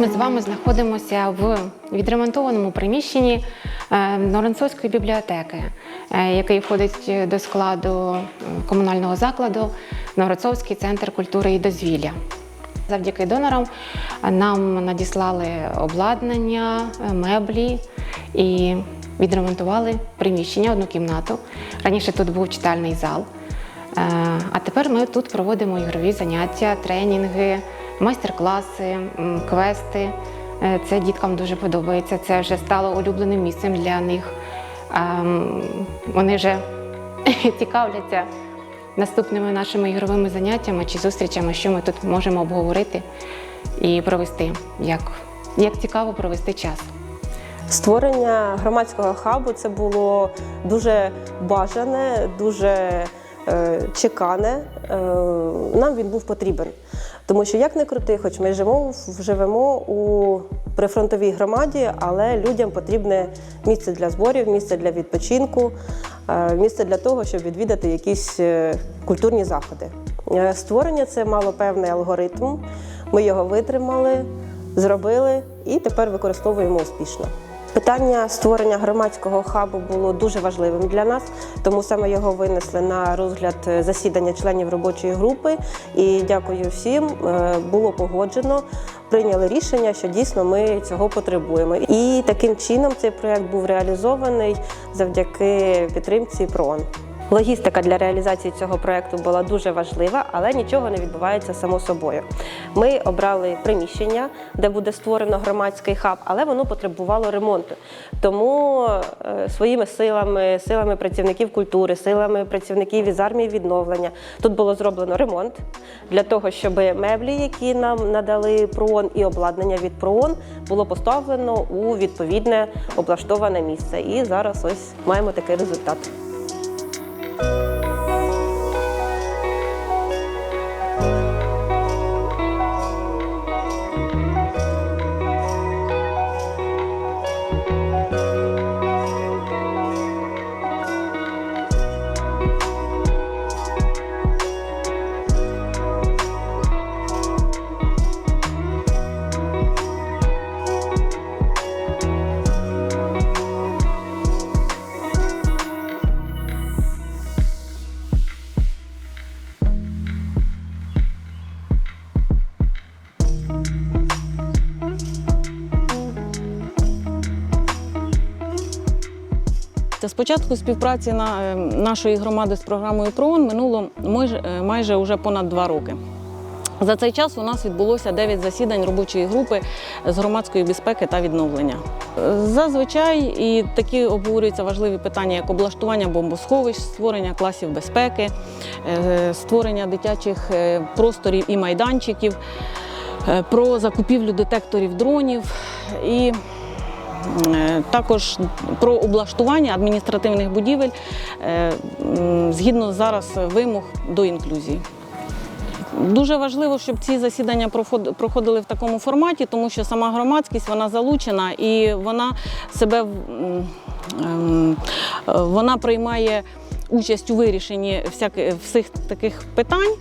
Ми з вами знаходимося в відремонтованому приміщенні е, Норенцовської бібліотеки, е, який входить до складу е, комунального закладу Норенцовський центр культури і дозвілля. Завдяки донорам нам надіслали обладнання, е, меблі і відремонтували приміщення, одну кімнату. Раніше тут був читальний зал. Е, А тепер ми тут проводимо ігрові заняття, тренінги, майстер-класи, квести. Е, Це діткам дуже подобається. Це вже стало улюбленим місцем для них. Ем, Вони вже цікавляться наступними нашими ігровими заняттями чи зустрічами, що ми тут можемо обговорити і провести, як, як цікаво провести час. Створення громадського хабу це було дуже бажане, дуже е, чекане. Е, нам він був потрібен. Тому що як не крути, хоч ми живемо, живемо у прифронтовій громаді, але людям потрібне місце для зборів, місце для відпочинку, е, місце для того, щоб відвідати якісь е, культурні заходи. Е, Створення це мало певний алгоритм. Ми його витримали, зробили і тепер використовуємо успішно. Питання створення громадського хабу було дуже важливим для нас, тому саме його винесли на розгляд е, засідання членів робочої групи. І дякую всім. е, Було погоджено, прийняли рішення, що дійсно ми цього потребуємо. І таким чином цей проект був реалізований завдяки підтримці ПРООН. Логістика для реалізації цього проекту була дуже важлива, але нічого не відбувається само собою. Ми обрали приміщення, де буде створено громадський хаб, але воно потребувало ремонту. Тому е, своїми силами, силами працівників культури, силами працівників із армії відновлення тут було зроблено ремонт для того, щоб меблі, які нам надали ПРООН, і обладнання від ПРООН було поставлено у відповідне облаштоване місце. І зараз ось маємо такий результат. you Та спочатку співпраці на, е, нашої громади з програмою ПРООН минуло майже, майже вже понад два роки. За цей час у нас відбулося 9 засідань робочої групи з громадської безпеки та відновлення. Зазвичай і такі обговорюються важливі питання, як облаштування бомбосховищ, створення класів безпеки, е, створення дитячих е, просторів і майданчиків, про закупівлю детекторів дронів і Також про облаштування адміністративних будівель е, згідно зараз вимог до інклюзії. Дуже важливо, щоб ці засідання проходили в такому форматі, тому що сама громадськість вона залучена і вона себе ем, е, вона приймає участь у вирішенні всіх таких питань.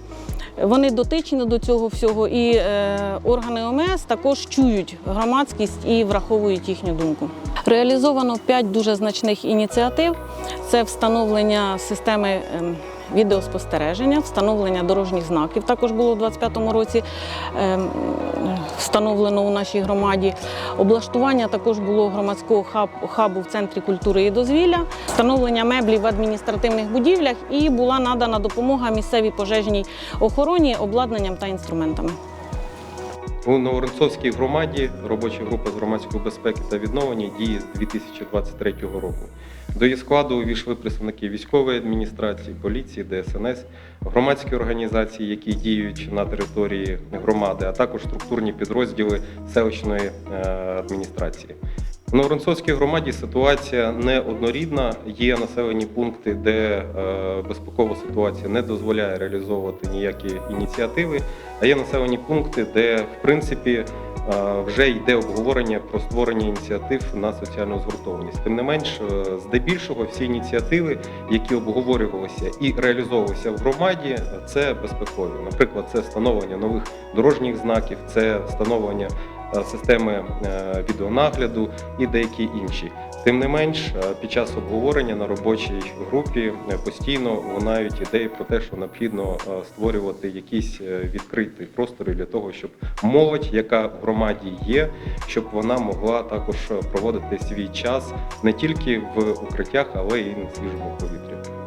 Вони дотичні до цього всього, і е, органи ОМС також чують громадськість і враховують їхню думку. Реалізовано п'ять дуже значних ініціатив: це встановлення системи. ем, Відеоспостереження, встановлення дорожніх знаків також було у 2025 році ем, встановлено у нашій громаді. Облаштування також було громадського хабу в центрі культури і дозвілля, встановлення меблів в адміністративних будівлях і була надана допомога місцевій пожежній охороні обладнанням та інструментами. У Новоронцовській громаді робоча група з громадської безпеки та відновлення діє з 2023 року. До її складу увійшли представники військової адміністрації, поліції, ДСНС, громадські організації, які діють на території громади, а також структурні підрозділи селищної е, адміністрації. В Новоронцовській громаді ситуація неоднорідна. Є населені пункти, де е, безпекова ситуація не дозволяє реалізовувати ніякі ініціативи. А є населені пункти, де в принципі вже йде обговорення про створення ініціатив на соціальну згуртованість. Тим не менш, е, здебільшого всі ініціативи, які обговорювалися і реалізовувалися в громаді, це безпекові. Наприклад, це встановлення нових дорожніх знаків, це встановлення системи е, відеонагляду і деякі інші. Тим не менш, е, під час обговорення на робочій групі е, постійно лунають ідеї про те, що необхідно е, створювати якісь е, відкриті простори для того, щоб молодь, яка в громаді є, щоб вона могла також проводити свій час не тільки в укриттях, але й на свіжому повітрі.